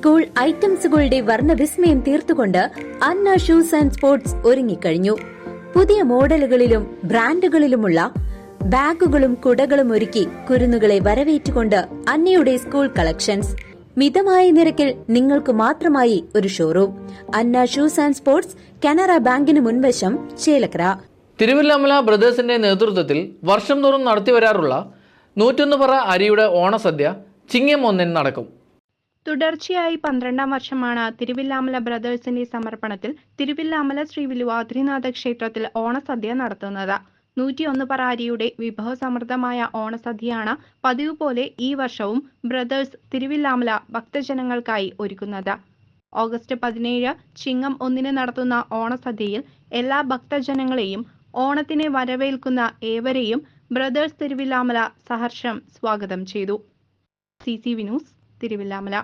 School ഐറ്റംസുകളുടെ വർണവിസ്മയം തീർത്തുകൊണ്ട് അന്ന ഷൂസ് ആൻഡ് സ്പോർട്സ് ഒരുങ്ങിക്കഴിഞ്ഞു. പുതിയ മോഡലുകളിലും ബ്രാൻഡുകളിലുമുള്ള ബാഗുകളും കുടകളും ഒരുക്കി കുരുന്നുകളെ വരവേറ്റുകൊണ്ട് അന്നയുടെ സ്കൂൾ കളക്ഷൻസ്. മിതമായ നിരക്കിൽ നിങ്ങൾക്ക് മാത്രമായി ഒരു showroom. Anna shoes and sports Canara ബാങ്കിന് മുൻവശം ചേലക്കര. തിരുവല്ലാമല ബ്രദേഴ്സിന്റെ നേതൃത്വത്തിൽ വർഷം തോറും നടത്തിവരാറുള്ള നൂറ്റൊന്ന് പറ അരിയുടെ ഓണസദ്യ ചിങ്ങം ഒന്നിന് നടക്കും. തുടർച്ചയായി പന്ത്രണ്ടാം വർഷമാണ് തിരുവില്ലാമല ബ്രദേഴ്സിന്റെ സമർപ്പണത്തിൽ തിരുവില്ലാമല ശ്രീ വിലുവാദ്രിനാഥ ക്ഷേത്രത്തിൽ ഓണസദ്യ നടത്തുന്നത്. നൂറ്റിയൊന്ന് പറാരിയുടെ വിഭവസമൃദ്ധമായ ഓണസദ്യയാണ് പതിവ് പോലെ ഈ വർഷവും ബ്രദേഴ്സ് തിരുവില്ലാമല ഭക്തജനങ്ങൾക്കായി ഒരുക്കുന്നത്. ഓഗസ്റ്റ് പതിനേഴ് ചിങ്ങം ഒന്നിന് നടത്തുന്ന ഓണസദ്യയിൽ എല്ലാ ഭക്തജനങ്ങളെയും ഓണത്തിനെ വരവേൽക്കുന്ന ഏവരെയും ബ്രദേഴ്സ് തിരുവില്ലാമല സഹർഷം സ്വാഗതം ചെയ്തു. C C V news Thiruvilwamala